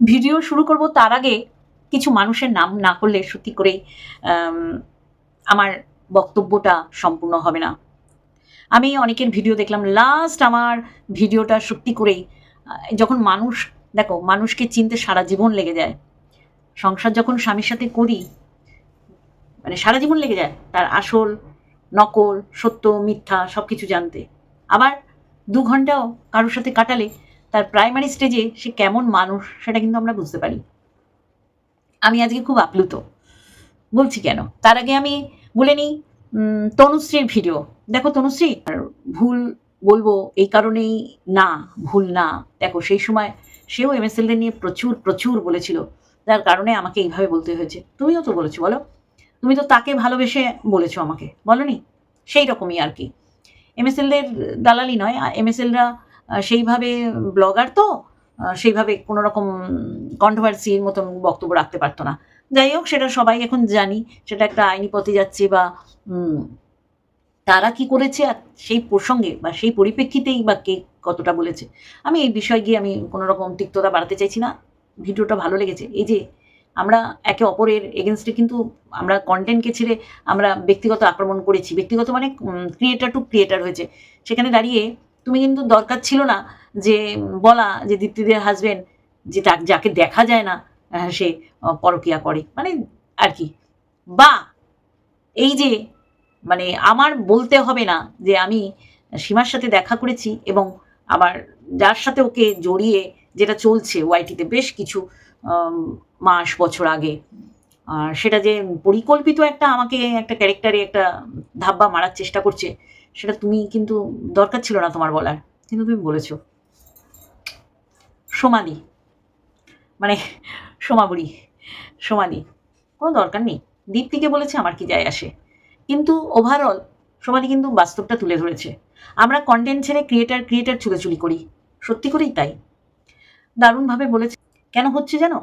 Video শুরু করব তার আগে কিছু মানুষের নাম না করলে সত্যি করে আমার বক্তব্যটা সম্পূর্ণ হবে না। আমি অনেকের ভিডিও দেখলাম লাস্ট আমার ভিডিওটা সত্যি করেই যখন মানুষ, দেখো, মানুষকে চিনতে সারা জীবন লেগে যায়। সংসার যখন স্বামীর সাথে করি মানে সারা জীবন লেগে যায়, তার আসল, নকল, সত্য, মিথ্যা সব কিছু জানতে। আবার দু ঘন্টাও কারোর সাথে কাটালে তার প্রাইমারি স্টেজে সে কেমন মানুষ সেটা কিন্তু আমরা বুঝতে পারি। আমি আজকে খুব আপ্লুত। বলছি কেন? তার আগে আমি বলে নিই তনুশ্রীর ভিডিও দেখো তনুশ্রী ভুল বলব এই কারণেই না, ভুল না। দেখো সেই সময় সেও এমএসএলদের নিয়ে প্রচুর প্রচুর বলেছিল। যার কারণে আমাকে এইভাবে বলতে হয়েছে। তুমিও তো বলেছ, বলো। তুমি তো তাকে ভালোবেসে বলেছ আমাকে। বলনি সেই রকমই আর কি। এমএসএলদের দালালি নয় এম এমএসএলরা সেইভাবে ব্লগার তো সেইভাবে কোনো রকম কন্ট্রোভার্সির মতন বক্তব্য রাখতে পারতো না। যাই হোক, সেটা সবাই এখন জানি, সেটা একটা আইনি পথে যাচ্ছে বা তারা কি করেছে আর সেই প্রসঙ্গে বা সেই পরিপ্রেক্ষিতেই বা কে কতটা বলেছে, আমি এই বিষয় গিয়ে আমি কোনো রকম তিক্ততা বাড়াতে চাইছি না। ভিডিওটা ভালো লেগেছে। এই যে, আমরা একে অপরের এগেনস্টে কিন্তু আমরা কন্টেন্টকে ছেড়ে আমরা ব্যক্তিগত আক্রমণ করেছি। ব্যক্তিগত মানে ক্রিয়েটার টু ক্রিয়েটার হয়েছে। সেখানে দাঁড়িয়ে তুমি কিন্তু দরকার ছিল না যে বলা যে দীপ্তিদের হাজবেন্ড যে তা যাকে দেখা যায় না সে পরকিয়া করে। মানে আর কি। বা এই যে মানে আমার বলতে হবে না যে আমি সীমার সাথে দেখা করেছি এবং আমার যার সাথে ওকে জড়িয়ে যেটা চলছে ওয়াইটিতে বেশ কিছু মাস, বছর আগে, আর সেটা যে পরিকল্পিত একটা আমাকে একটা ক্যারেক্টারে একটা ধাব্বা মারার চেষ্টা করছে সেটা তুমি কিন্তু দরকার ছিল না তোমার বলার, কিন্তু তুমি বলেছ। সোমাদি মানে সোমাবুড়ি। সোমাদি কোনো দরকার নেই। দীপ্তিকে বলেছে আমার কি যায় আসে। কিন্তু ওভারঅল সোমাদি কিন্তু বাস্তবটা তুলে ধরেছে। আমরা কন্টেন্ট ছেড়ে ক্রিয়েটার ক্রিয়েটার চুলোচুলি করি। সত্যি করেই তাই। দারুণভাবে বলেছে। কেন হচ্ছে জানো?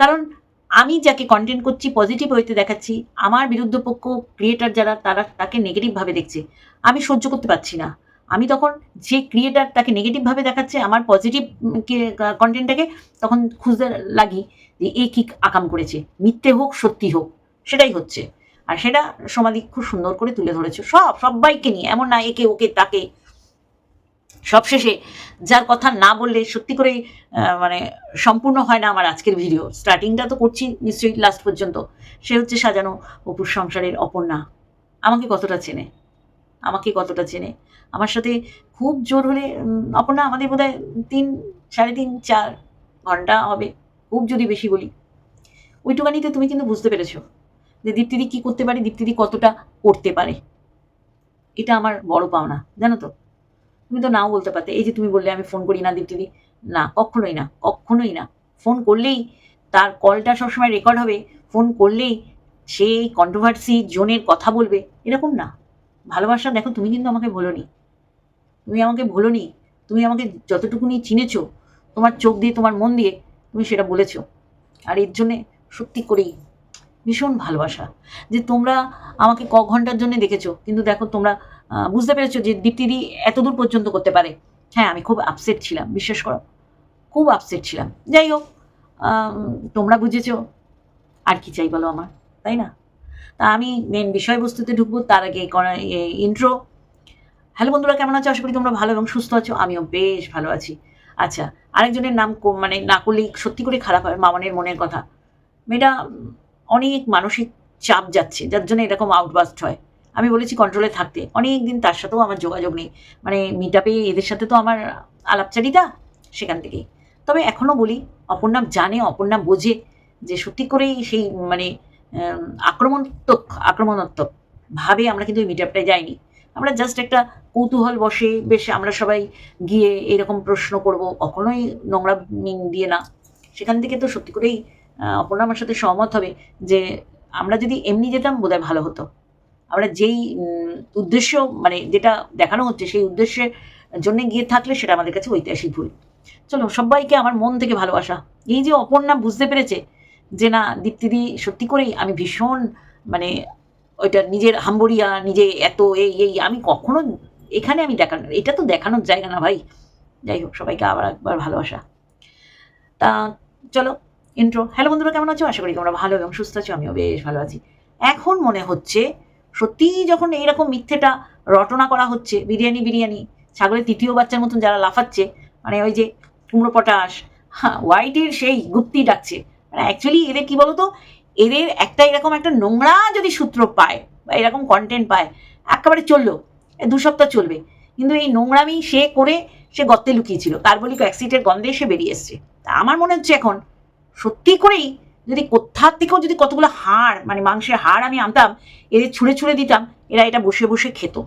কারণ আমি যাকে কন্টেন্ট করছি পজিটিভ ওয়েতে দেখাচ্ছি, আমার বিরুদ্ধ পক্ষ ক্রিয়েটার যারা, তারা তাকে নেগেটিভভাবে দেখছে। আমি সহ্য করতে পারছি না। আমি তখন যে ক্রিয়েটার তাকে নেগেটিভভাবে দেখাচ্ছে, আমার পজিটিভ কন্টেন্টটাকে তখন খুঁজতে লাগি যে এ কি আকাম করেছে। মিথ্যে হোক, সত্যি হোক, সেটাই হচ্ছে। আর সেটা সমাধি খুব সুন্দর করে তুলে ধরেছে। সব, সবাইকে নিয়ে, এমন না একে, ওকে, তাকে। সবশেষে যার কথা না বললে সত্যি করে মানে সম্পূর্ণ হয় না আমার আজকের ভিডিও স্টার্টিংটা তো করছি নিশ্চয়ই লাস্ট পর্যন্ত। সে হচ্ছে সাজানো অপুর সংসারের অপর্ণা। আমাকে কতটা চেনে? আমাকে কতটা চেনে? আমার সাথে খুব জোর হলে অপর্ণা আমাদের বোধহয় তিন, সাড়ে তিন, চার ঘণ্টা হবে, খুব যদি বেশি বলি। ওইটুকানিতে তুমি কিন্তু বুঝতে পেরেছ যে দীপ্তিদি কী করতে পারে, দীপ্তিদি কতটা করতে পারে। এটা আমার বড় পাওনা, জানো তো? তুমি তো নাও বলতে পারতে। এই যে তুমি বললে আমি ফোন করি না দীপ্তিদি। না, কখনোই না কখনোই না। ফোন করলেই তার কলটা সবসময় রেকর্ড হবে। ফোন করলেই সেই কন্ট্রোভার্সি জোনের কথা বলবে। এরকম না। ভালোবাসা, দেখো তুমি কিন্তু আমাকে ভোলোনি। তুমি আমাকে ভোলোনি। তুমি আমাকে যতটুকুনি চিনেছো, তোমার চোখ দিয়ে, তোমার মন দিয়ে তুমি সেটা বলেছ। আর এর জন্যে সত্যি করেই ভীষণ ভালোবাসা। যে তোমরা আমাকে ক ঘণ্টার জন্য দেখেছ, কিন্তু দেখো তোমরা বুঝতে পেরেছ যে দীপ্তিদি এত দূর পর্যন্ত করতে পারে? হ্যাঁ আমি খুব আপসেট ছিলাম, বিশ্বাস করো। খুব আপসেট ছিলাম। যাই হোক তোমরা বুঝেছ। আর কি চাই বলো আমার, তাই না? তা আমি মেন বিষয়বস্তুতে ঢুকবো, তার আগে ইন্ট্রো হ্যালো বন্ধুরা, কেমন আছো? আশা করি তোমরা ভালো এবং সুস্থ আছো। আমিও বেশ ভালো আছি। আচ্ছা আরেকজনের নাম মানে না করলেই সত্যি করে খারাপ হয়, মামানের মনের কথা। মেয়েটা অনেক মানসিক চাপ যাচ্ছে, যার জন্য এরকম আউটবাস্ট হয়। আমি বলেছি কন্ট্রোলে থাকতে। অনেক দিন তার সাথেও আমার যোগাযোগ নেই। মানে মিট আপে এদের সাথে তো আমার আলাপচারিতা সেখান থেকেই। তবে এখনও বলি অপর্ণা জানে অপর্ণা বোঝে যে সত্যি করেই সেই মানে আক্রমণাত্মক আক্রমণাত্মক ভাবে আমরা কিন্তু ওই মিট আপটায় যাইনি। আমরা জাস্ট একটা কৌতূহল বসে, বেশ আমরা সবাই গিয়ে এরকম প্রশ্ন করব, কখনোই নোংরা দিয়ে না। সেখান থেকে তো সত্যি করেই অপর্ণা আমার সাথে সহমত হবে যে আমরা যদি এমনি যেতাম বোধহয় ভালো হতো। আমরা যেই উদ্দেশ্য মানে যেটা দেখানো হচ্ছে, সেই উদ্দেশ্যের জন্য গিয়ে থাকলে সেটা আমাদের কাছে ঐতিহাসিক ভুল। চলো, সবাইকে আমার মন থেকে ভালোবাসা। এই যে অপর্ণা বুঝতে পেরেছে যে না, দীপ্তিদি, সত্যি করেই আমি ভীষণ মানে ওইটা নিজের হাম্বরিয়া নিজে এত এই এই, আমি কখনো এখানে আমি দেখানো এটা তো দেখানোর জায়গা না ভাই। যাই হোক, সবাইকে আবার একবার ভালোবাসা। তা চলো ইন্ট্রো হ্যালো বন্ধুরা, কেমন আছো? আশা করি তোমরা ভালো এবং সুস্থ আছো, আমিও বেশ ভালো আছি। এখন মনে হচ্ছে সত্যিই যখন এইরকম মিথ্যেটা রটনা করা হচ্ছে, বিরিয়ানি বিরিয়ানি, ছাগলের তৃতীয় বাচ্চার মতন যারা লাফাচ্ছে মানে ওই যে কুমড়ো পটাশ হ্যাঁ হোয়াইটের সেই গুপ্তি ডাকছে মানে অ্যাকচুয়ালি এদের কি বলতো? এদের একটা এরকম একটা নোংরা যদি সূত্র পায় বা এরকম কন্টেন্ট পায়, একেবারে চলল দু সপ্তাহ চলবে। কিন্তু এই নোংরামি সে করে সে গর্তে লুকিয়েছিল। তার বলি অ্যাক্সিডেন্টের গন্ধে সে বেরিয়ে এসছে। তা আমার মনে হচ্ছে এখন সত্যি করেই যদি কোথার থেকেও যদি কতগুলো হাড় মানে মাংসের হাড় আমি আনতাম, এদের ছুঁড়ে ছুঁড়ে দিতাম, এরা এটা বসে বসে খেত।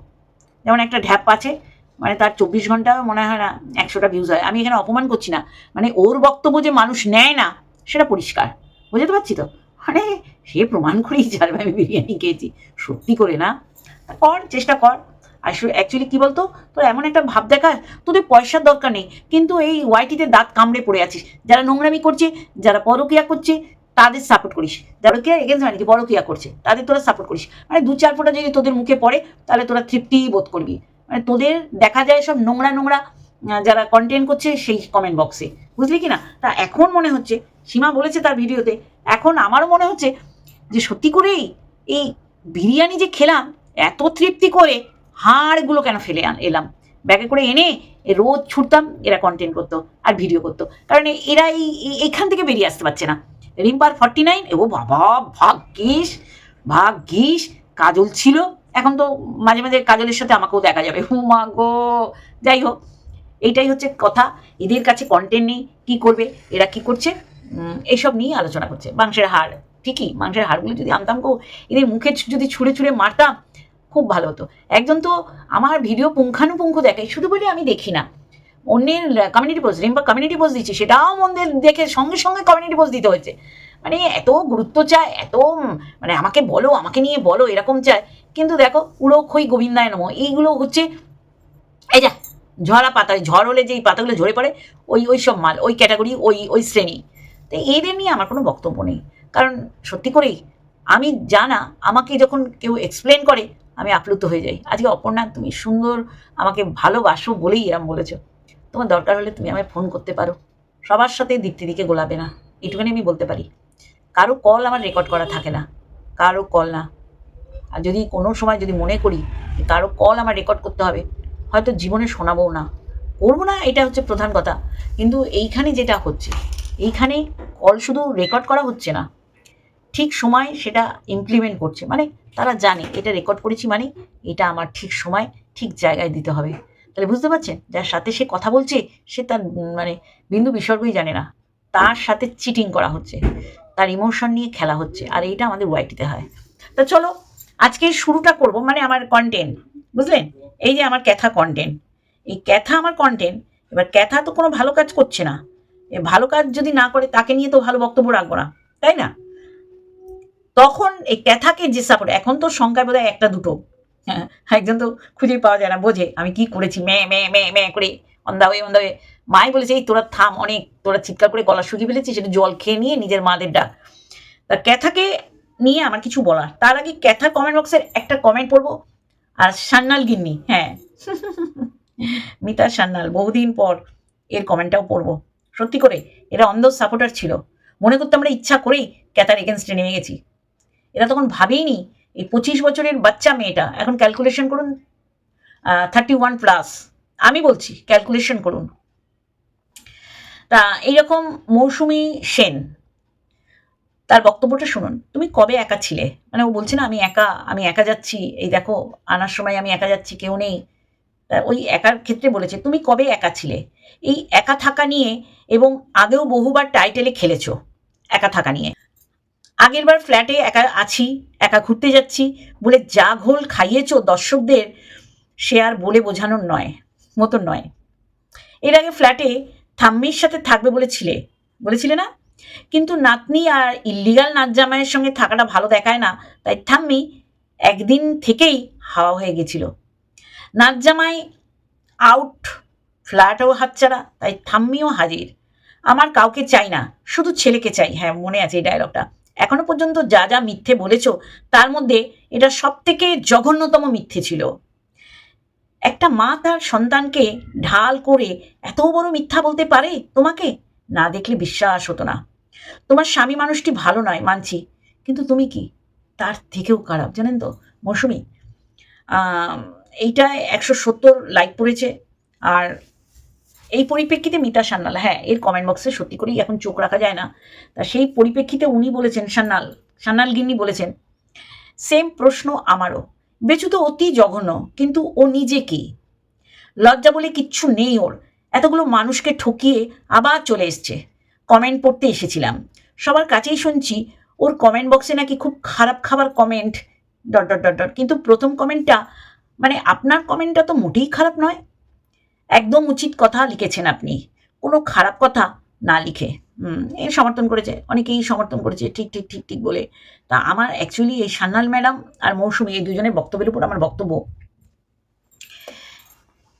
যেমন একটা ঢ্যাপ আছে মানে তার চব্বিশ ঘণ্টা মনে হয় না একশোটা ভিউজ হয়। আমি এখানে অপমান করছি না। মানে ওর বক্তব্য যে মানুষ নেয় না, সেটা পরিষ্কার। বুঝতে পারছি তো? মানে সে প্রমাণ করেই ছাড়বে আমি বিরিয়ানি খেয়েছি। সত্যি করে না। কর, চেষ্টা কর। আর অ্যাকচুয়ালি কী বলতো? তোর এমন একটা ভাব দেখা, তোদের পয়সার দরকার নেই। কিন্তু এই ওয়াইটিতে দাঁত কামড়ে পড়ে আছিস। যারা নোংরামি করছে, যারা পরকিয়া করছে তাদের সাপোর্ট করিস। যারা কে এগেন্স মানে কি পরকিয়া করছে, তাদের তোরা সাপোর্ট করিস। মানে দু চার ফোটা যদি তোদের মুখে পড়ে, তাহলে তোরা তৃপ্তি বোধ করবি। মানে তোদের দেখা যায় সব নোংরা নোংরা যারা কন্টেন্ট করছে সেই কমেন্ট বক্সে বুঝলি কি না? তা এখন মনে হচ্ছে, সীমা বলেছে তার ভিডিওতে, এখন আমারও মনে হচ্ছে যে সত্যি করেই এই বিরিয়ানি যে খেলাম, এত তৃপ্তি করে হাড়গুলো কেন ফেলে এলাম? ব্যাগে করে এনে রোজ ছুটতাম, এরা কন্টেন্ট করতো আর ভিডিও করতো। কারণ এরা এই এইখান থেকে বেরিয়ে আসতে পারছে না। রিম্পার ফর্টি নাইন ও বাবা ভাগ্যিস ভাগ্যিস কাজল ছিল। এখন তো মাঝে মাঝে কাজলের সাথে আমাকেও দেখা যাবে। ও মা গো যাই হোক এইটাই হচ্ছে কথা। এদের কাছে কন্টেন্ট নেই কী করবে? এরা কি করছে? উম, এইসব নিয়ে আলোচনা করছে। মাংসের হাড় ঠিকই মাংসের হাড়গুলো যদি আনতাম গো এদের মুখে যদি ছুঁড়ে ছুঁড়ে মারতাম খুব ভালো হতো। একজন তো আমার ভিডিও পুঙ্খানুপুঙ্খ দেখে শুধু বলে আমি দেখি না। অন্যের community post Rimpa community post দিচ্ছি, সেটাও মন্দের দেখে সঙ্গে সঙ্গে কমিউনিটি পোস্ট দিতে হয়েছে। মানে এত গুরুত্ব চায়, এত মানে আমাকে বলো, আমাকে নিয়ে বলো, এরকম চায়। কিন্তু দেখো উড়ো খই গোবিন্দায় নম। এইগুলো হচ্ছে, এই যা, ঝরা পাতা ঝড় হলে যেই পাতাগুলো ঝরে পড়ে, ওই ওই সব মাল, ওই ক্যাটাগরি ওই ওই শ্রেণি। তো এদের নিয়ে আমার কোনো বক্তব্য নেই। কারণ সত্যি করেই, আমি জানা, আমাকে যখন কেউ এক্সপ্লেন করে, আমি আপ্লুত হয়ে যাই। আজকে অপর্ণা, তুমি সুন্দর, আমাকে ভালোবাসো বলেই এরম বলেছ। তোমার দরকার হলে তুমি আমায় ফোন করতে পারো। সবার সাথে দীপ্তি দিকে গোলাবে না, এটুখানি আমি বলতে পারি। কারও কল আমার রেকর্ড করা থাকে না, কারও কল না। আর যদি কোনো সময় যদি মনে করি কারও কল আমার রেকর্ড করতে হবে, হয়তো জীবনে শোনাবো না। করব না, এটা হচ্ছে প্রধান কথা। কিন্তু এইখানে যেটা হচ্ছে, এইখানে কল শুধু রেকর্ড করা হচ্ছে না। ঠিক সময় সেটা ইমপ্লিমেন্ট করছে। মানে তারা জানে, এটা রেকর্ড করেছি মানে এটা আমার ঠিক সময়, ঠিক জায়গায় দিতে হবে। তাহলে বুঝতে পারছেন? যার সাথে সে কথা বলছে, সে তার মানে বিন্দু বিসর্গই জানে না। তার সাথে চিটিং করা হচ্ছে। তার ইমোশন নিয়ে খেলা হচ্ছে। আর এইটা আমাদের ওয়াইটিতে হয়। তা চলো, আজকে শুরুটা করব মানে আমার কন্টেন্ট বুঝলেন? এই যে আমার ক্যাথা কন্টেন্ট এই ক্যাথা আমার কন্টেন্ট এবার ক্যাথা তো কোনো ভালো কাজ করছে না। এ ভালো কাজ যদি না করে, তাকে নিয়ে তো ভালো বক্তব্য রাখব না, তাই না? তখন এই ক্যাথাকে যে সাপোর্ট এখন তো সংখ্যায় বোধহয় একটা দুটো। হ্যাঁ একজন তো খুঁজেই পাওয়া যায় না, বোঝে আমি কি করেছি, মে মে মে মে করে অন্দা হয়ে অন্দা হয়ে মাই বলেছে, এই তোরা থাম, অনেক তোরা চিৎকার করে গলা শুকিয়ে ফেলেছিস সেটা জল খেয়ে নিয়ে নিজের মাদের ডাক। তা ক্যাথাকে নিয়ে আমার কিছু বলার। তার আগে ক্যাথা কমেন্ট বক্সের একটা কমেন্ট পড়ব, আর সান্নাল গিন্নি হ্যাঁ। মিতা সান্নাল বহুদিন পর এর কমেন্টটাও পড়ব। সত্যি করে, এরা অন্ধ সাপোর্টার ছিল। মনে করতে আমরা ইচ্ছা করেই ক্যাথার এগেনস্টে নেমে গেছি। এরা তখন ভাবেইনি এই পঁচিশ বছরের বাচ্চা মেয়েটা, এখন ক্যালকুলেশন করুন থার্টি ওয়ান প্লাস আমি বলছি ক্যালকুলেশন করুন। তা এইরকম মৌসুমি সেন, তার বক্তব্যটা শুনুন। তুমি কবে একা ছিলে? মানে ও বলছে না, আমি একা আমি একা যাচ্ছি, এই দেখো, আনার সময় আমি একা যাচ্ছি, কেউ নেই। ওই একার ক্ষেত্রে বলেছে, তুমি কবে একা ছিলে? এই একা থাকা নিয়ে এবং আগেও বহুবার টাইটেলে খেলেছো, একা থাকা নিয়ে। আগেরবার ফ্ল্যাটে একা আছি, একা ঘুরতে যাচ্ছি বলে যা ঘোল খাইয়েছো দর্শকদের, সে আর বলে বোঝানোর নয়, মতন নয়। এর আগে ফ্ল্যাটে থাম্মির সাথে থাকবে বলেছিলে বলেছিলে না? কিন্তু নাতনি আর ইল্লিগাল নাচ জামাইয়ের সঙ্গে থাকাটা ভালো দেখায় না, তাই থাম্মি একদিন থেকেই হাওয়া হয়ে গেছিল। নাচ জামাই আউট ফ্ল্যাটও হাতছাড়া, তাই থাম্মিও হাজির। আমার কাউকে চাই না, শুধু ছেলেকে চাই হ্যাঁ মনে আছে এই ডায়লগটা এখনও পর্যন্ত যা যা মিথ্যে বলেছ, তার মধ্যে এটা সব থেকে জঘন্যতম মিথ্যে ছিল। একটা মা তার সন্তানকে ঢাল করে এত বড় মিথ্যা বলতে পারে তোমাকে? না দেখলে বিশ্বাস হতো না। তোমার স্বামী মানুষটি ভালো নয়, মানছি। কিন্তু তুমি কি? তার থেকেও খারাপ, জানেন তো? মৌসুমি এইটা একশো সত্তর লাইক পড়েছে। আর এই পরিপ্রেক্ষিতে মিতা সান্যাল হ্যাঁ এর কমেন্ট বক্সে সত্যি করেই এখন চোখ রাখা যায় না। তা সেই পরিপ্রেক্ষিতে উনি বলেছেন, সান্যাল সান্যাল গিন্নি বলেছেন সেম প্রশ্ন আমারও। বেচু তো অতি জঘন্য, কিন্তু ও নিজে কি? লজ্জা বলে কিচ্ছু নেই ওর। এতগুলো মানুষকে ঠকিয়ে আবার চলে এসছে। কমেন্ট পড়তে এসেছিলাম। সবার কাছেই শুনছি, ওর কমেন্ট বক্সে নাকি খুব খারাপ খাবার comment dot dot dot dot কিন্তু প্রথম কমেন্টটা মানে আপনার কমেন্টটা তো মোটেই খারাপ নয়। একদম উচিত কথা লিখেছেন আপনি। কোনো খারাপ কথা না লিখে। এ সমর্থন করেছে, অনেকেই সমর্থন করেছে, ঠিক ঠিক ঠিক ঠিক বলে। তা আমার অ্যাকচুয়ালি এই সান্নাল ম্যাডাম আর মৌসুমি এই দুজনের বক্তব্যের উপর আমার বক্তব্য।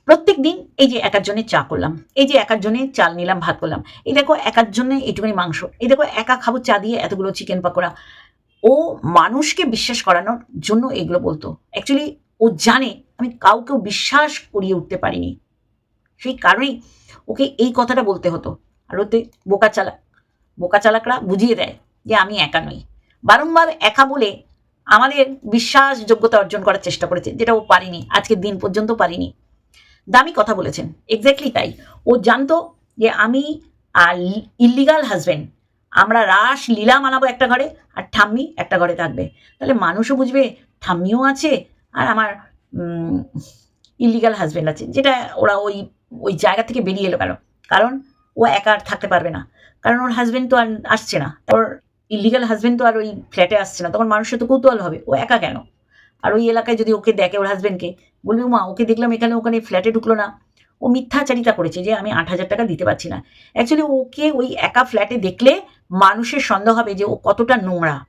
প্রত্যেক দিন এই যে একার জন্য চা করলাম, এই যে একার জন্য চাল নিলাম, ভাত করলাম, এই দেখো একার জন্য এইটুকুনি মাংস, এই দেখো একা খাব চা দিয়ে এতগুলো চিকেন পাকোড়া। ও মানুষকে বিশ্বাস করানোর জন্য এগুলো বলতো। অ্যাকচুয়ালি ও জানে, আমি কাউকেও বিশ্বাস করিয়ে উঠতে পারিনি। সেই কারণেই ওকে এই কথাটা বলতে হতো। আর ওতে বোকা চালাক বোকা চালাকরা বুঝিয়ে দেয় যে আমি একা নই। বারংবার একা বলে আমাদের বিশ্বাসযোগ্যতা অর্জন করার চেষ্টা করেছে, যেটা ও পারিনি, আজকের দিন পর্যন্ত পারিনি। দামি কথা বলেছেন এক্স্যাক্টলি তাই। ও জানতো যে আমি আর ইলিগাল হাজবেন্ড আমরা রাস লীলা মানাবো একটা ঘরে আর ঠাম্মি একটা ঘরে থাকবে। তাহলে মানুষও বুঝবে ঠাম্মিও আছে আর আমার ইলিগাল হাজব্যান্ড আছে, যেটা ওরা ওই ওই জায়গা থেকে বেরিয়ে এলো কেন? কারণ ও একা আর থাকতে পারবে না। কারণ ওর হাজবেন্ড তো আর আসছে না। ওর ইলিগাল হাজবেন্ড তো আর ওই ফ্ল্যাটে আসছে না। তখন মানুষের তো কৌতূহল হবে, ও একা কেন? আর ওই এলাকায় যদি ওকে দেখে ওর হাজবেন্ডকে বলবে, মা, ওকে দেখলাম এখানে, ওখানে ফ্ল্যাটে ঢুকলো না। ও মিথ্যাচারিতা করেছে যে, আমি আট হাজার টাকা দিতে পারছি না। অ্যাকচুয়ালি ওকে ওই একা ফ্ল্যাটে দেখলে মানুষের সন্দেহ হবে যে, ও কতটা নোংরা।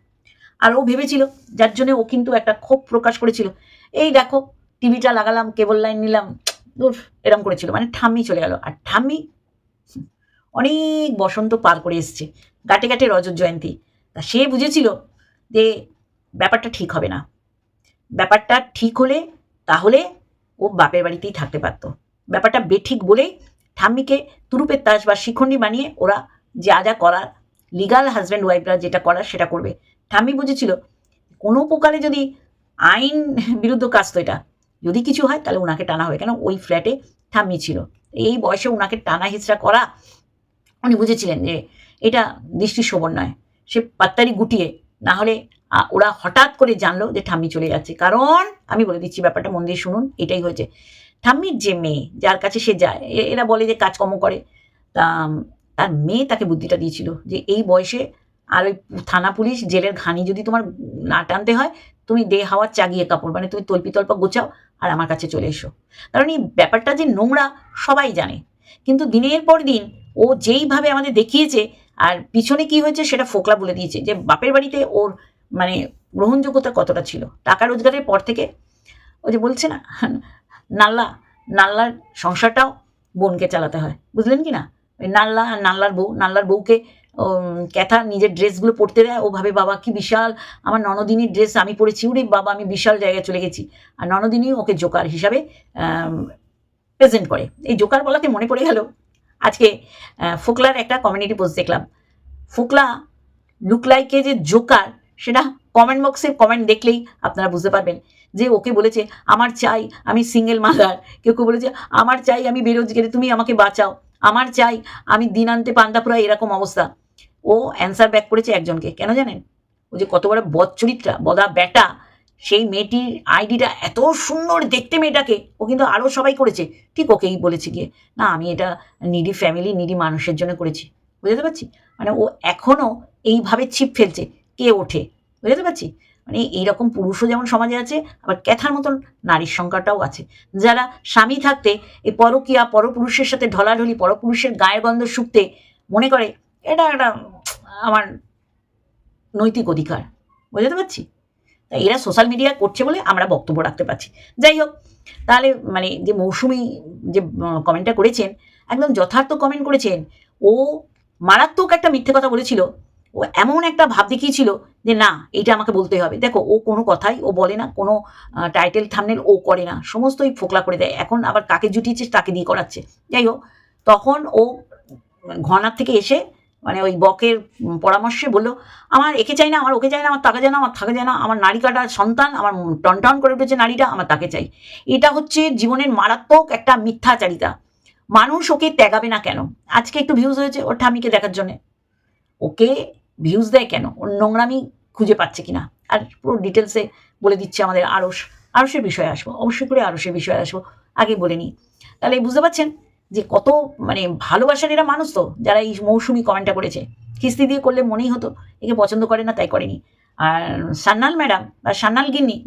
আর ও ভেবেছিল, যার জন্য ও কিন্তু একটা ক্ষোভ প্রকাশ করেছিল। এই দেখো টিভিটা লাগালাম কেবল লাইন নিলাম। দূর, এরম করেছিল মানে ঠাম্মি চলে গেল। আর ঠাম্মি, অনেক বসন্ত পার করে এসছে। গাটে গাটে রজত জয়ন্তী। তা সে বুঝেছিল যে ব্যাপারটা ঠিক হবে না। ব্যাপারটা ঠিক হলে তাহলে ও বাপের বাড়িতেই থাকতে পারতো। ব্যাপারটা বেঠিক বলেই ঠাম্মিকে তুরুপের তাস বা শিখণ্ডী বানিয়ে ওরা যা যা করার লিগাল হাজব্যান্ড ওয়াইফরা যেটা করার সেটা করবে। ঠাম্মি বুঝেছিল, কোনো প্রকারে যদি আইন বিরুদ্ধ কাজ তো এটা যদি কিছু হয়, তাহলে ওনাকে টানা হবে। কেন? ওই ফ্ল্যাটে ঠাম্মি ছিল। এই বয়সে ওনাকে টানা হিচড়া করা উনি বুঝেছিলেন যে এটা দৃষ্টি শোভন নয়। সে পাত্তারি গুটিয়ে, না হলে ওরা হঠাৎ করে জানলো যে ঠাম্মি চলে যাচ্ছে। কারণ, আমি বলে দিচ্ছি ব্যাপারটা, মন দিয়ে শুনুন, এটাই হয়েছে। ঠাম্মির যে মেয়ে, যার কাছে সে যায় এরা বলে যে কাজকর্ম করে, তা, তার মেয়ে তাকে বুদ্ধিটা দিয়েছিল যে এই বয়সে আর ওই থানা পুলিশ, জেলের ঘানি যদি তোমার না টানতে হয়, তুমি দে হাওয়া চাগিয়ে কাপড় মানে তুমি তল্পি তল্পা গোছাও আর আমার কাছে চলে এসো। কারণ এই ব্যাপারটা যে নোংরা সবাই জানে। কিন্তু দিনের পর দিন ও যেইভাবে আমাদের দেখিয়েছে, আর পিছনে কি হয়েছে সেটা ফোকলা বলে দিয়েছে যে বাপের বাড়িতে ওর মানে গ্রহণযোগ্যতা কতটা ছিল। টাকা রোজগারের পর থেকে ও যে বলছে না, নাল্লা, নাল্লার সংসারটাও বোনকে চালাতে হয়। বুঝলেন কি না? নাল্লা আর নাল্লার বউ, নাল্লার বউকে ক্যাথা নিজের ড্রেসগুলো পরতে দেয়, ও ভাবে, বাবা, কি বিশাল, আমার ননদিনীর ড্রেস আমি পরেছি উরে বাবা, আমি বিশাল জায়গায় চলে গেছি। আর ননদিনী ওকে জোকার হিসাবে প্রেজেন্ট করে। এই জোকার বলাতে মনে পড়ে গেল, আজকে ফোকলার একটা কমিউনিটি পোস্ট দেখলাম। ফোকলা লুক লাইকে যে জোকার, সেটা কমেন্ট বক্সে কমেন্ট দেখলেই আপনারা বুঝতে পারবেন যে ওকে বলেছে, আমার চাই আমি সিঙ্গেল মাদার কেউ কেউ বলেছে, আমার চাই আমি বেরোজগারি, তুমি আমাকে বাঁচাও। আমার চাই আমি দিন আনতে পান্তাপুরা এরকম অবস্থা। ও অ্যান্সার ব্যাক করেছে একজনকে। কেন জানেন? ও যে কত বড় বদ চরিত্রা বদা ব্যাটা, সেই মেয়েটির আইডিটা এত সুন্দর দেখতে মেয়েটাকে, ও কিন্তু আরও সবাই করেছে। ঠিক ওকেই বলেছে গিয়ে, না, আমি এটা নিডি ফ্যামিলি নিডি মানুষের জন্য করেছি। বুঝতে পারছি? মানে ও এখনও এইভাবে ছিপ ফেলছে, কে ওঠে? বুঝতে পারছি? মানে এইরকম পুরুষও যেমন সমাজে আছে, আবার ক্যাথার মতন নারীর সংখ্যাটাও আছে। যারা স্বামী থাকতে, এই পরকিয়া, পরপুরুষের সাথে ঢলাঢলি, পরপুরুষের গায়ের গন্ধ শুকতে মনে করে এটা একটা, আমার নৈতিক অধিকার, বুঝতে পারছি? এরা সোশ্যাল মিডিয়া করছে বলে আমরা বক্তব্য রাখতে পারছি। যাই হোক, তাহলে মানে যে মৌসুমি যে কমেন্টটা করেছেন, একদম যথার্থ কমেন্ট করেছেন, ও মারাত্মক একটা মিথ্যে কথা বলেছিল, ও এমন একটা ভাব দেখিয়েছিল যে না, এইটা আমাকে বলতে হবে। দেখো, ও কোনো কথাই, ও বলে না, কোনো টাইটেল থামনেল ও করে না, সমস্তই ফোকলা করে দেয়। এখন আবার কাকে জুটিয়েছে, তাকে দিয়ে করাচ্ছে। যাই হোক, তখন ও ঘনার থেকে এসে মানে ওই বকের পরামর্শে বলল, আমার একে চাই না, আমার ওকে চাই না, আমার তাকে চাই না, আমার থাকে চাই না, আমার নারী কাটা সন্তান, আমার টন টন করে উঠেছে নারীটা, আমার তাকে চাই। এটা হচ্ছে জীবনের মারাত্মক একটা মিথ্যাচারিতা। মানুষ ওকে ত্যাগাবে না কেন? আজকে একটু ভিউজ হয়েছে ওর ঠামিকে দেখার জন্যে। ওকে ভিউজ দেয় কেন? ওর নোংরামি খুঁজে পাচ্ছে কিনা? আর পুরো ডিটেলসে বলে দিচ্ছে আমাদের আড়স আড়সের বিষয়ে আসব, অবশ্যই করে আড়সের বিষয়ে আসব, আগে বলে নিই। তাহলে বুঝতে পারছেন? যে কত মানে ভালোবাসার এরা মানুষ তো, যারা এই মৌসুমি কমেন্টটা করেছে। কিস্তি দিয়ে করলে মনেই হতো, একে পছন্দ করে না, তাই করেনি। আর সান্নাল ম্যাডাম বা সান্নাল গিন্নি,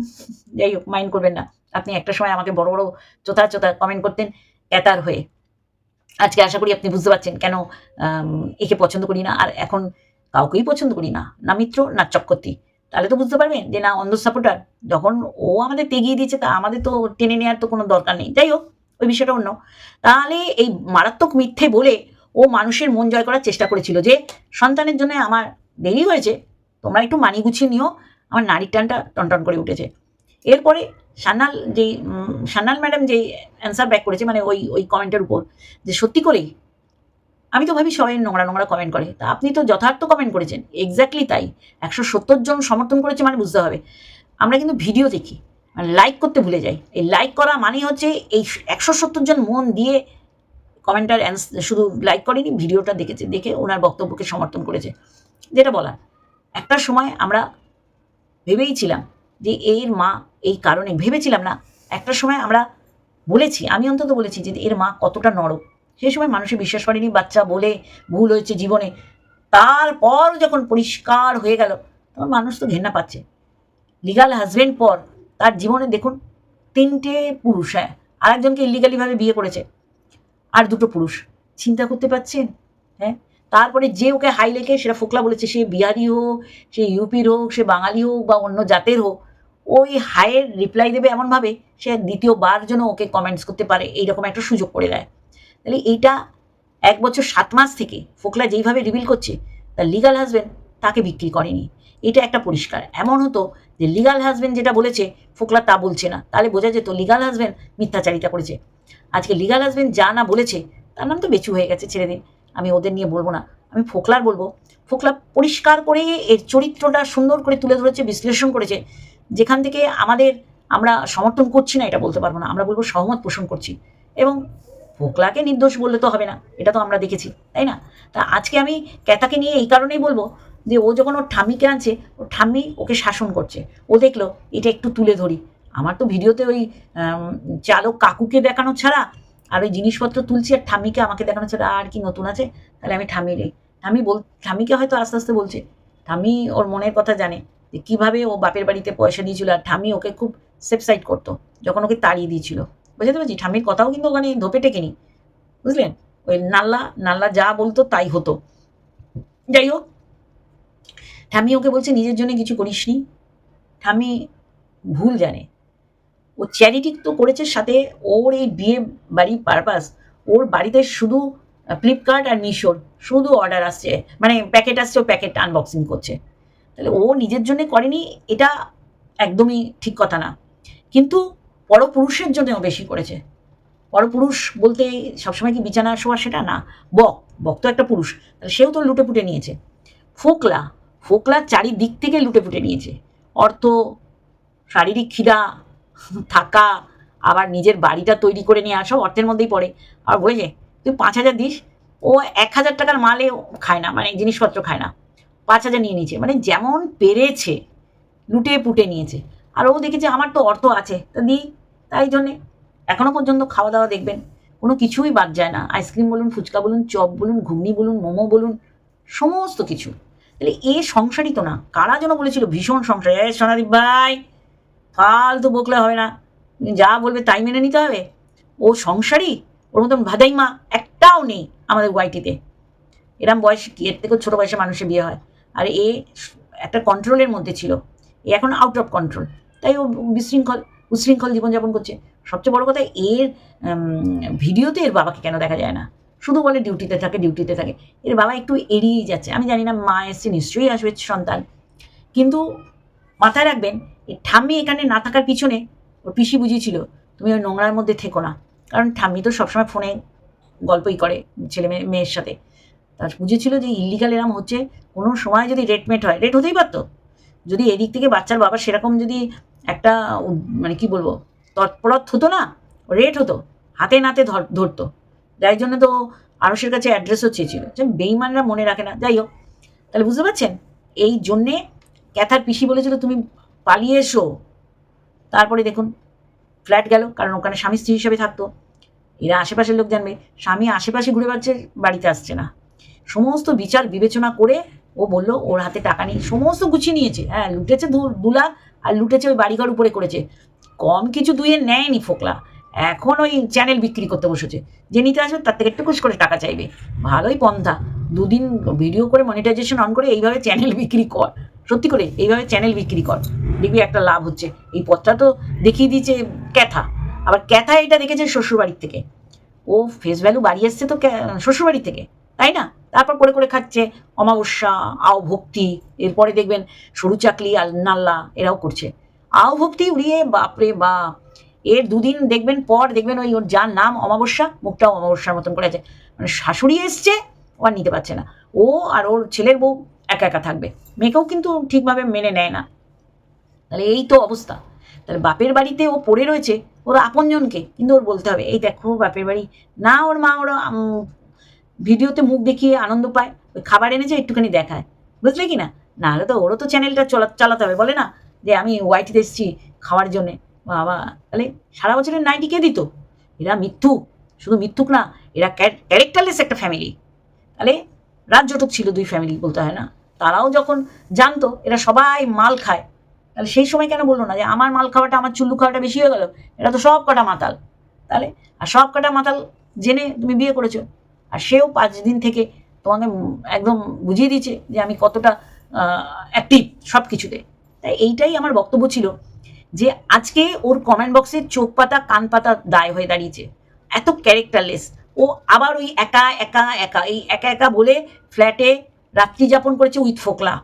যাই হোক মাইন্ড করবেন না। আপনি একটা সময় আমাকে বড় বড় চোতা চোতা কমেন্ট করতেন এতার হয়ে। আজকে আশা করি আপনি বুঝতে পারছেন কেন একে পছন্দ করি না, আর এখন কাউকেই পছন্দ করি না না মিত্র, না চক্রবর্তী। তাহলে তো বুঝতে পারবেন যে না, অন্ধ সাপোর্টার যখন ও আমাদের তেগিয়ে দিচ্ছে তা আমাদের তো টেনে নেওয়ার তো কোনো দরকার নেই। যাই হোক ওই বিষয়টা অন্য। তাহলে এই মারাত্মক মিথ্যে বলে ও মানুষের মন জয় করার চেষ্টা করেছিল যে, সন্তানের জন্য আমার দেরি হয়েছে, তোমরা একটু মানি গুছিয়ে নিও, আমার নারীর টানটা টনটন করে উঠেছে। এরপরে সান্নাল যেই সান্নাল ম্যাডাম যেই অ্যান্সার ব্যাক করেছে মানে ওই ওই কমেন্টের উপর, যে সত্যি করেই, আমি তো ভাবি সবাই নোংরা নোংরা কমেন্ট করে, তা আপনি তো যথার্থ কমেন্ট করেছেন এক্স্যাক্টলি তাই, একশো সত্তর জন সমর্থন করেছে মানে বুঝতে হবে। আমরা কিন্তু ভিডিও দেখি মানে লাইক করতে ভুলে যাই। এই লাইক করা মানে হচ্ছে এই একশো সত্তর জন মন দিয়ে কমেন্টার শুধু লাইক করেনি, ভিডিওটা দেখেছে, দেখে ওনার বক্তব্যকে সমর্থন করেছে। যেটা বলা একটা সময় আমরা ভেবেই ছিলাম যে এর মা এই কারণে, ভেবেছিলাম না, একটা সময় আমরা বলেছি, আমি অন্তত বলেছি যে এর মা কতটা নরক সেই সময় মানুষের বিশ্বাস করেনি, বাচ্চা বলে ভুল হয়েছে জীবনে। তারপর যখন পরিষ্কার হয়ে গেল, তখন মানুষ তো ঘেন্না পাচ্ছে। লিগাল হাজবেন্ড পর তার জীবনে দেখুন, তিনটে পুরুষ হ্যাঁ আরেকজনকে ইলিগালিভাবে বিয়ে করেছে, আর দুটো পুরুষ। চিন্তা করতে পারছেন? হ্যাঁ তারপরে যে ওকে হাই লেখে, সেটা ফোকলা বলেছে, সে বিহারি হোক, সে ইউপির হোক, সে বাঙালি হোক বা অন্য জাতের হোক, ওই হায়ের রিপ্লাই দেবে এমনভাবে, সে দ্বিতীয়বার যেন ওকে কমেন্টস করতে পারে, এইরকম একটা সুযোগ করে দেয়। তাহলে এইটা এক বছর সাত মাস থেকে ফোকলা যেইভাবে রিভিল করছে, তার লিগাল হাজবেন্ড তাকে বিক্রি করেনি। এটা একটা পরিষ্কার। এমন হতো যে লিগাল হাজবেন্ড যেটা বলেছে, ফোকলা তা বলছে না। তাহলে বোঝা যেত লিগাল হাজবেন্ড মিথ্যাচারিতা করেছে। আজকে লিগাল হাজবেন্ড যা না বলেছে, তার নাম তো বেচু হয়ে গেছে ছেড়ে দিন। আমি ওদের নিয়ে বলব না। আমি ফোকলার বলব। ফোকলা পরিষ্কার করে এর চরিত্রটা সুন্দর করে তুলে ধরেছে, বিশ্লেষণ করেছে। যেখান থেকে আমাদের আমরা সমর্থন করছি না, এটা বলতে পারব না। আমরা বলব সহমত পোষণ করছি। এবং ফোকলাকে নির্দোষ বললে তো হবে না। এটা তো আমরা দেখেছি, তাই না? তা আজকে আমি ক্যাতাকে নিয়ে এই কারণেই বলব যে ও যখন ওর ঠাম্মিকে আনছে, ওর ঠাম্মি ওকে শাসন করছে। ও দেখল, এটা একটু তুলে ধরি। আমার তো ভিডিওতে ওই চালক কাকুকে দেখানো ছাড়া আর ওই জিনিসপত্র তুলছি আর ঠাম্মিকে আমাকে দেখানো ছাড়া আর কি নতুন আছে? তাহলে আমি ঠাম্মি রে ঠাম্মি বল, ঠাম্মিকে হয়তো আস্তে আস্তে বলছে। ঠাম্মি ওর মনের কথা জানে যে কীভাবে ও বাপের বাড়িতে পয়সা দিয়েছিল আর ঠাম্মি ওকে খুব সেফ সাইড করতো, যখন ওকে তাড়িয়ে দিয়েছিল। বুঝতে পারছি? ঠাম্মির কথাও কিন্তু ওখানে ধোপে টেকেনি। বুঝলেন? ওই নাল্লা নাল্লা যা বলতো তাই হতো। যাই হোক ঠাম্মি ওকে বলছে, নিজের জন্য কিছু করিসনি। ঠাম্মি ভুল জানে। ও চ্যারিটি তো করেছে সাথে ওর এই বিয়ে বাড়ির পারপাস ওর বাড়িতে শুধু ফ্লিপকার্ট আর মিশোর শুধু অর্ডার আসছে। মানে প্যাকেট আসছে, ও প্যাকেট আনবক্সিং করছে। তাহলে ও নিজের জন্য করেনি, এটা একদমই ঠিক কথা না। কিন্তু পরপুরুষের জন্য ও বেশি করেছে। পরপুরুষ বলতে সবসময় কি বিছানা শোয়া সেটা? না, বক। বক তো একটা পুরুষ। তাহলে সেও তো লুটে পুটে নিয়েছে। ফোকলা ফোকলা চারিদিক থেকে লুটে ফুটে নিয়েছে। অর্থ, শারীরিক খিদা থাকা, আবার নিজের বাড়িটা তৈরি করে নিয়ে আসা, অর্থের মধ্যেই পড়ে। আর বলেছে, তুই পাঁচ হাজার দিস, ও এক হাজার টাকার মালে খায় না মানে জিনিসপত্র খায় না। পাঁচ হাজার নিয়ে নিয়েছে। মানে যেমন পেরেছে, লুটে পুটে নিয়েছে। আর ও দেখেছে, আমার তো অর্থ আছে, তা দিই। তাই জন্যে এখনও পর্যন্ত খাওয়া দাওয়া দেখবেন, কোনো কিছুই বাদ যায় না। আইসক্রিম বলুন, ফুচকা বলুন, চপ বলুন, ঘুগনি বলুন, মোমো বলুন, সমস্ত কিছু। তাহলে এ সংসারই তো না। কারা যেন বলেছিল, ভীষণ সংসার। এ সোনাদীপ ভাই, ফালতু বকলে হবে না। যা বলবে তাই মেনে নিতে হবে। ও সংসারই ওর মতন ভাদাই মা একটাও নেই আমাদের ওয়াইটিতে। এরম বয়স কি? এর থেকেও ছোটো বয়সে মানুষের বিয়ে হয়। আর এ একটা কন্ট্রোলের মধ্যে ছিল। এ এখন আউট অফ কন্ট্রোল তাই ও বিশৃঙ্খল, উশৃঙ্খল জীবনযাপন করছে। সবচেয়ে বড় কথা, এর ভিডিওতে এর বাবাকে কেন দেখা যায় না? শুধু বলে ডিউটিতে থাকে ডিউটিতে থাকে। এর বাবা একটু এড়িয়েই যাচ্ছে। আমি জানি না মা এসছে, নিশ্চয়ই আসবে সন্তান। কিন্তু মাথায় রাখবেন ঠাম্মি এখানে না থাকার পিছনে ওর পিসি বুঝিয়েছিল তুমি ওই নোংরার মধ্যে থেকো না। কারণ ঠাম্মি তো সবসময় ফোনে গল্পই করে ছেলে মেয়ে, মেয়ের সাথে। তার বুঝেছিল যে ইলিগাল এরম হচ্ছে, কোনো সময় যদি রেটমেট হয় রেট হতেই পারতো। যদি এদিক থেকে বাচ্চার বাবা সেরকম যদি একটা মানে কি বলব, তৎপরত হতো না রেট হতো, হাতে নাতে ধর, ধরতো। যাই জন্য তো আরসের কাছে অ্যাড্রেসও চেয়েছিল। যে বেইমানরা মনে রাখে না। যাই হোক, তাহলে বুঝতে পারছেন? এই জন্যে ক্যাথার পিসি বলেছিল, তুমি পালিয়ে এসো। তারপরে দেখুন ফ্ল্যাট গেল, কারণ ওখানে স্বামী স্ত্রী হিসেবে থাকতো। এরা আশেপাশের লোক জানবে, স্বামী আশেপাশে ঘুরে বেড়াচ্ছে, বাড়িতে আসছে না। সমস্ত বিচার বিবেচনা করে ও বলল, ওর হাতে টাকা নেই। সমস্ত গুছিয়ে নিয়েছে। হ্যাঁ লুটেছে দু দু লাখ আর লুটেছে ওই বাড়িঘর উপরে করেছে। কম কিছু দুয়ে নেয়নি ফোকলা। এখন ওই চ্যানেল বিক্রি করতে বসেছে। যে নিতে আসবে, তার থেকে একটু করে টাকা চাইবে। ভালোই পন্থা। দুদিন ভিডিও করে মনিটাইজেশন অন করে এইভাবে চ্যানেল বিক্রি কর। সত্যি করে, এইভাবে চ্যানেল বিক্রি কর। দেখবি একটা লাভ হচ্ছে। এই পথটা তো দেখিয়ে দিয়েছে ক্যাথা। আবার ক্যাথা এটা দেখেছে শ্বশুরবাড়ির থেকে। ও ফেস ভ্যালু বাড়িয়ে এসছে তো শ্বশুরবাড়ি থেকে। তাই না? তারপর করে করে খাচ্ছে। অমাবস্যা, আও ভক্তি, এরপরে দেখবেন সরু চাকলি আর নাল্লা এরাও করছে। আও ভক্তি উড়িয়ে, বাপরে বাপ! এর দুদিন দেখবেন পর দেখবেন ওই ওর যার নাম অমাবস্যা, মুখটাও অমাবস্যার মতন করে আছে। মানে শাশুড়ি এসছে, ও আর নিতে পারছে না। ও আর ওর ছেলের বউ একা একা থাকবে। মেয়েকেও কিন্তু ঠিকভাবে মেনে নেয় না। তাহলে এই তো অবস্থা। তাহলে বাপের বাড়িতে ও পড়ে রয়েছে, ওর আপনজনকে, কিন্তু ওর বলতে হবে, এই দেখো বাপের বাড়ি। না, ওর মা ওরা ভিডিওতে মুখ দেখিয়ে আনন্দ পায়, ওই খাবার এনেছে, একটুখানি দেখায়। বুঝলে কি না? নাহলে তো ওরও তো চ্যানেলটা চলা, চালাতে হবে, বলে না? যে আমি ওয়াইটিতে এসেছি খাওয়ার জন্যে। বাবা তাহলে সারা বছরের নাইটি কে দিত? এরা মিথ্যুক শুধু মিথ্যুক না, এরা ক্যারেক্টারলেস একটা ফ্যামিলি তাহলে রাজ্যটুক ছিল দুই ফ্যামিলি বলতে হয় না। তারাও যখন জানতো, এরা সবাই মাল খায়। তাহলে সেই সময় কেন বলল না যে আমার মাল খাওয়াটা, আমার চুল্লু খাওয়াটা বেশি হয়ে গেল? এটা তো সব কটা মাতাল। তাহলে, আর সব কটা মাতাল জেনে তুমি বিয়ে করেছ। আর সেও পাঁচ দিন থেকে তোমাকে একদম বুঝিয়ে দিয়েছে যে আমি কতটা অ্যাক্টিভ সব কিছুতে তাই এইটাই আমার বক্তব্য ছিল। যে আজকে ওর কমেন্ট বক্সে চোখ পাতা, কান পাতা দায় হয়ে দাঁড়িয়েছে। এত ক্যারেক্টারলেস ও আবার ওই একা একা একা, এই একা একা বলে ফ্ল্যাটে রাত্রি যাপন করেছে উইথ ফোকলা।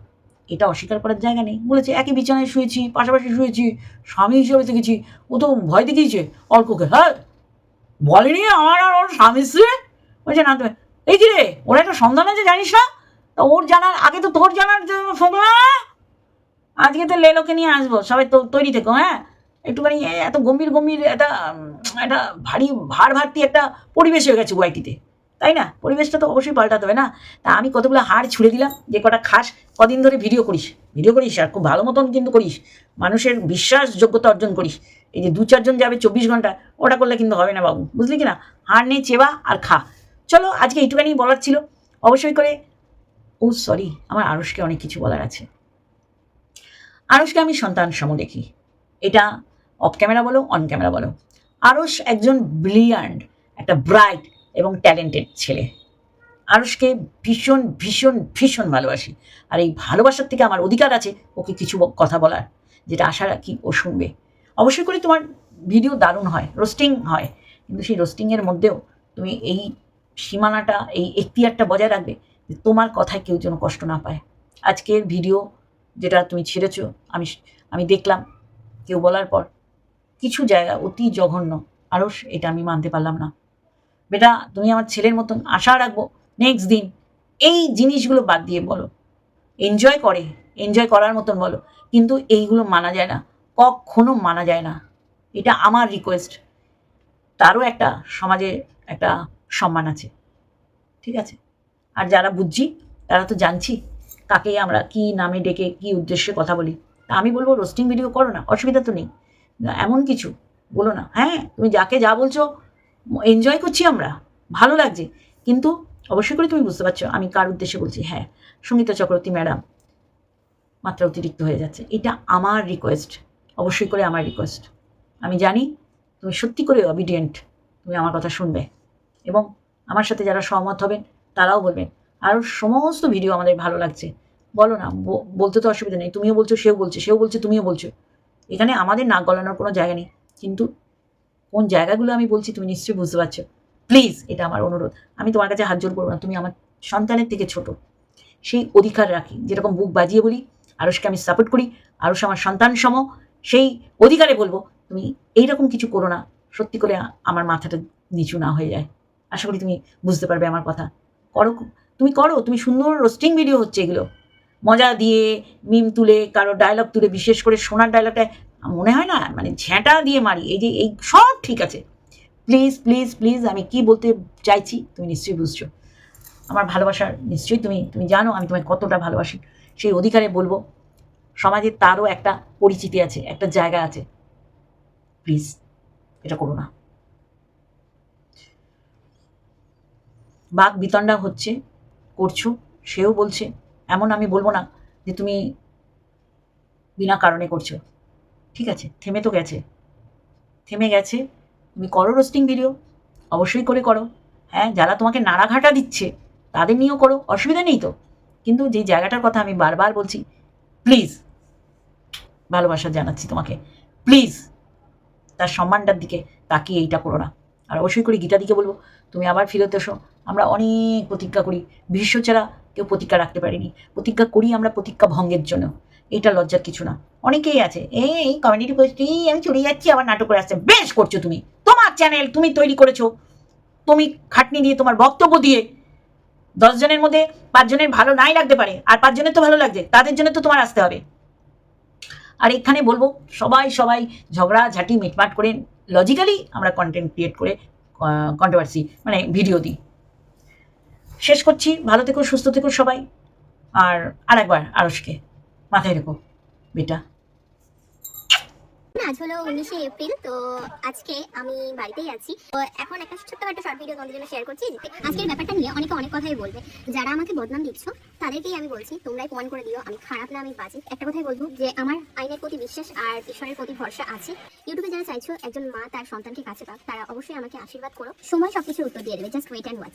এটা অস্বীকার করার জায়গা নেই। বলেছে, একই বিছানায় শুয়েছি, পাশাপাশি শুয়েছি, স্বামী হিসেবে থেকেছি। ও তো ভয় দেখিয়েছে অল্পকে। হ্যাঁ বলেনি আমার আর ওর স্বামী স্ত্রী? বলছে, না এই কি রে? ওর একটা সন্ধান আছে, জানিস না? তা ওর জানার, আগে তো তোর জানার ফোকলা আজকে তো লেলোকে নিয়ে আসব, সবাই তো তৈরি থেকো হ্যাঁ? একটুখানি এত গম্ভীর গম্ভীর একটা একটা ভারী, ভার ভারতি একটা পরিবেশ হয়ে গেছে ওয়াইটিতে তাই না? পরিবেশটা তো অবশ্যই পাল্টাতে হবে না। তা আমি কতগুলো হাড় ছুড়ে দিলাম, যে কটা খাস কদিন ধরে ভিডিও করিস ভিডিও করিস আর খুব ভালো মতন কিন্তু করিস, মানুষের বিশ্বাসযোগ্যতা অর্জন করিস। এই যে দু চারজন যাবে চব্বিশ ঘণ্টা, ওটা করলে কিন্তু হবে না বাবু, বুঝলি কি না? হাড় নিয়ে চেবা আর খা। চলো, আজকে এইটুখানি বলার ছিল। অবশ্যই করে, ও সরি, আমার আরুষকে অনেক কিছু বলার আছে। আরুষকে আমি সন্তান সম দেখি। এটা অফ ক্যামেরা বলো অন ক্যামেরা বলো। আরুষ একজন ব্রিলিয়ান্ট একটা ব্রাইট এবং ট্যালেন্টেড ছেলে। আরুষকে ভীষণ ভীষণ ভীষণ ভালোবাসি। আর এই ভালোবাসার থেকে আমার অধিকার আছে ওকে কিছু কথা বলার, যেটা আশা রাখি ও শুনবে। অবশ্যই করে তোমার ভিডিও দারুণ হয় রোস্টিং হয়। কিন্তু সেই রোস্টিংয়ের মধ্যেও তুমি এই সীমানাটা, এই এখতিয়ারটা বজায় রাখবে যে তোমার কথায় কেউ যেন কষ্ট না পায়। আজকের ভিডিও যেটা তুমি ছেড়েছো, আমি আমি দেখলাম কেউ বলার পর। কিছু জায়গা অতি জঘন্য আরও এটা আমি মানতে পারলাম না। বেটা, তুমি আমার ছেলের মতন আশা রাখব নেক্সট দিন এই জিনিসগুলো বাদ দিয়ে বলো। এনজয় করে এনজয় করার মতন বলো। কিন্তু এইগুলো মানা যায় না, কখনো মানা যায় না। এটা আমার রিকোয়েস্ট তারও একটা সমাজে একটা সম্মান আছে। ঠিক আছে? আর যারা বুঝছি, তারা তো জানছি। কাকে আমরা কি নামে ডেকে কি উদ্দেশ্যে কথা বলি? আমি বলব রোস্টিং ভিডিও করো না, অসুবিধা তো নেই। এমন কিছু, বলো না। হ্যাঁ তুমি যাকে যা বলছো এনজয় করছি আমরা, ভালো লাগছে। কিন্তু অবশ্যই করে তুমি বুঝতে পারছ, আমি কার উদ্দেশ্যে বলছি? হ্যাঁ সঙ্গীতা চক্রবর্তী ম্যাডাম, মাত্রা অতিরিক্ত হয়ে যাচ্ছে। এটা আমার রিকোয়েস্ট অবশ্যই করে আমার রিকোয়েস্ট আমি জানি তুমি সত্যি করে অবিডিয়েন্ট তুমি আমার কথা শুনবে। এবং আমার সাথে যারা সহমত হবেন, তারাও বলবেন আর সমস্ত ভিডিও আমাদের ভালো লাগছে। বলো না বলতে তো অসুবিধা নেই তুমিও বলছো সেও বলছে সেও বলছে তুমিও বলছো। এখানে আমাদের নাক গলানোর কোনো জায়গা নেই কিন্তু কোন জায়গাগুলো আমি বলছি তুমি নিশ্চয়ই বুঝতে পারছ। প্লিজ এটা আমার অনুরোধ। আমি তোমার কাছে হাত জোর করব না তুমি আমার সন্তানের থেকে ছোট। সেই অধিকার রাখি যেরকম বুক বাজিয়ে বলি আরসকে আমি সাপোর্ট করি আরস আমার সন্তান সম সেই অধিকারে বলব তুমি এইরকম কিছু করো না সত্যি করে আমার মাথাটা নিচু না হয়ে যায়। আশা করি তুমি বুঝতে পারবে আমার কথা। করো তুমি করো, তুমি সুন্দর রোস্টিং ভিডিও হচ্ছে এগুলো। মজা দিয়ে মিম তুলে, কারও ডায়লগ তুলে, বিশেষ করে সোনার ডায়লগটা মনে হয় না মানে ঝ্যাঁটা দিয়ে মারি, এই যে, এই সব ঠিক আছে। প্লিজ প্লিজ প্লিজ আমি কি বলতে চাইছি, তুমি নিশ্চয়ই বুঝছ। আমার ভালোবাসার নিশ্চয়ই তুমি তুমি জানো আমি তোমায় কতটা ভালোবাসি। সেই অধিকারে বলব, সমাজে তারও একটা পরিচিতি আছে, একটা জায়গা আছে। প্লিজ এটা করো না। বাঘ বিতণ্ডা হচ্ছে করছ, সেও বলছে, এমন আমি বলব না যে তুমি বিনা কারণে করছ। ঠিক আছে, থেমে তো গেছে। থেমে গেছে, তুমি করো রোস্টিং ভিডিও অবশ্যই করে করো। হ্যাঁ যারা তোমাকে নাড়াঘাটা দিচ্ছে, তাদের নিয়েও করো, অসুবিধা নেই তো। কিন্তু যে জায়গাটার কথা আমি বারবার বলছি প্লিজ ভালোবাসা জানাচ্ছি তোমাকে। প্লিজ তার সম্মানটার দিকে তাকিয়ে এইটা করো না। আর অবশ্যই করে গীতাদিকে বলব, তুমি আবার ফিরত এসো আমরা অনেক প্রতিজ্ঞা করি। ভীষ্ম ছাড়া কেউ প্রতিজ্ঞা রাখতে পারিনি। প্রতিজ্ঞা করি আমরা প্রতিজ্ঞা ভঙ্গের জন্য। এটা লজ্জার কিছু না। অনেকেই আছে, এই কমেডি করছি আমি চলে যাচ্ছি, আবার নাটক করে আসছে। বেশ করছ তুমি। তোমার চ্যানেল তুমি তৈরি করেছ। তুমি খাটনি দিয়ে তোমার বক্তব্য দিয়ে দশজনের মধ্যে পাঁচজনের ভালো নাই লাগতে পারে, আর পাঁচজনের তো ভালো লাগছে, তাদের জন্য তো তোমার আসতে হবে। আর এখানে বলব, সবাই সবাই ঝগড়া, ঝাঁটি, মিটমাট করে লজিক্যালি আমরা কন্টেন্ট ক্রিয়েট করে কন্ট্রোভার্সি মানে ভিডিও দিই। শেষ করছি। ভালো থেকো, সুস্থ থেকো সবাই। আর আরেকবার আরসকে মাথায় রেখো, বেটা। আজ হলো উনিশে এপ্রিল, তো আজকে আমি বাড়িতেই আছি। তো এখন একটা ছোট্ট একটা শর্ট ভিডিও তোমাদের জন্য শেয়ার করছি আজকের ব্যাপারটা নিয়ে অনেকে অনেক কথাই বলবে। যারা আমাকে বদনাম দিচ্ছ, তাদেরকেই আমি বলছি, তোমরাই প্রমাণ করে দিও, আমি খারাপ না, আমি বাজে। একটা কথাই বলব, যে আমার আইনের প্রতি বিশ্বাস আর ঈশ্বরের প্রতি ভরসা আছে। ইউটিউবে যারা চাইছো, একজন মা তার সন্তানকে কাছে পাক, তারা অবশ্যই আমাকে আশীর্বাদ করো। সময় সবকিছুর উত্তর দিয়ে দেবে জাস্ট ওয়েট অ্যান্ড ওয়াচ